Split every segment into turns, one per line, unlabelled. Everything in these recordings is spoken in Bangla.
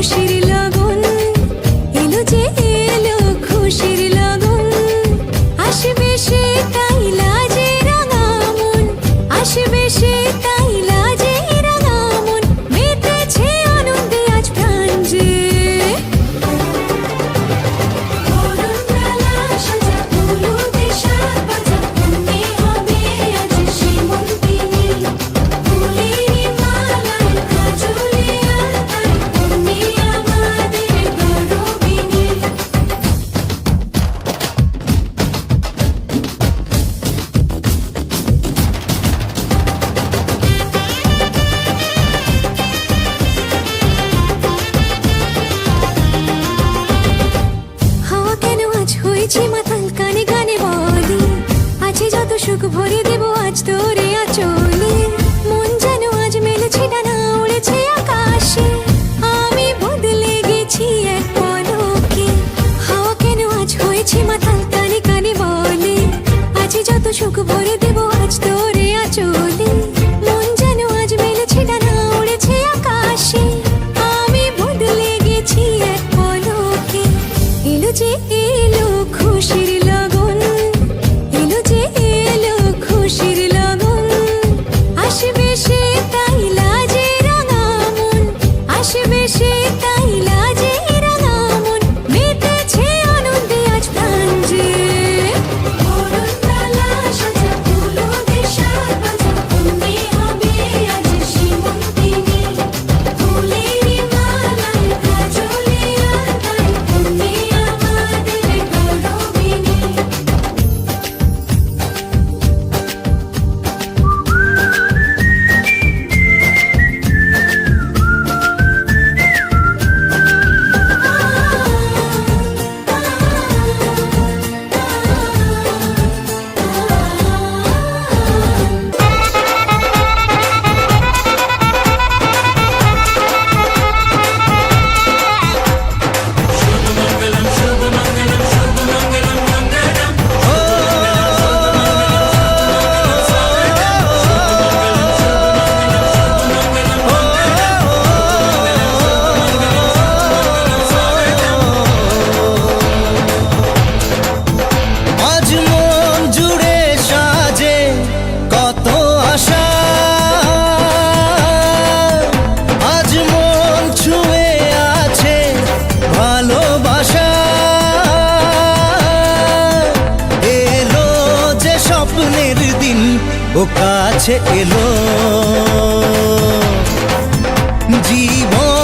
খুশির
যত সুখ ভরে
কাছে এলো। জীবন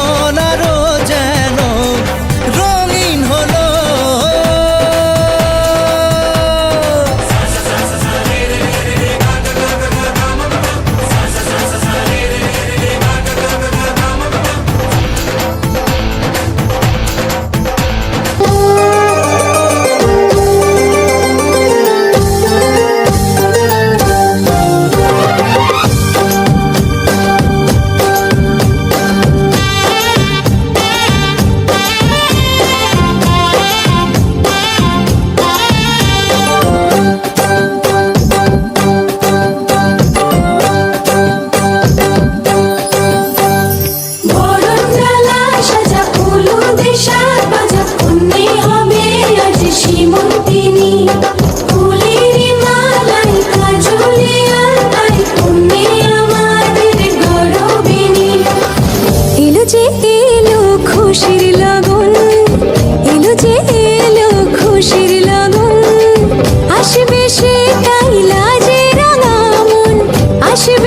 başı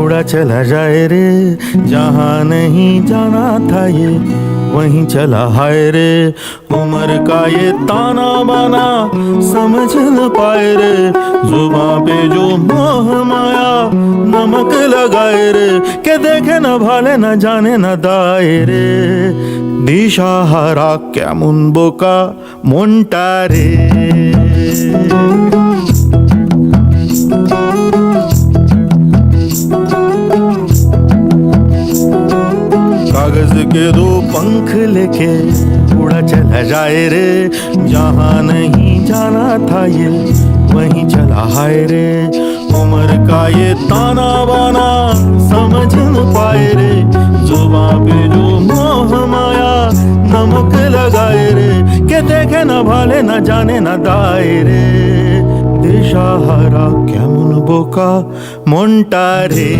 उड़ा चला जाए रे जहाँ नहीं जाना था ये वहीं चला हाय रे उम्र का ये ताना बाना समझ न पाए रे जुबां पे जो मोह माया नमक लगाए रे के देखे न भाले न जाने न दाए रे দিশাহারা কেমন বোকা মনটা রে कागज के दो पंख लेके उड़ा चला जाए रे जहाँ नहीं जाना था ये वहीं चला हाय रे उम्र का ये ताना बाना समझ न पाए रे जुबां पे जो मोह माया नमक लगाए रे के देखे न भाले न जाने न दाए रे দিশাহারা কেমন বোকা মনটা রে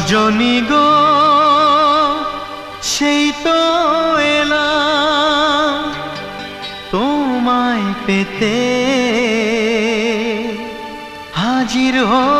সজনী গো সেই তো এলাম তোমায় পেতে। হাজির হলাম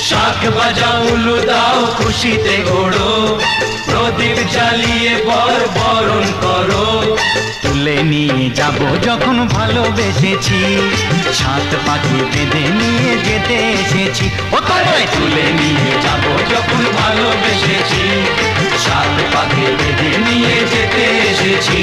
শাক বাজাও উলু দাও খুশিতে ঘোড়ো প্রদীপ জ্বালিয়ে বর বরণ করো।
তুলে নিয়ে যাব যখন ভালোবেসেছি। সাত পাখি বেঁধে নিয়ে যেতে এসেছি। ও তোমায় তুলে নিয়ে যাব
যখন ভালোবেসেছি। সাত পাখি বেঁধে নিয়ে যেতে এসেছি।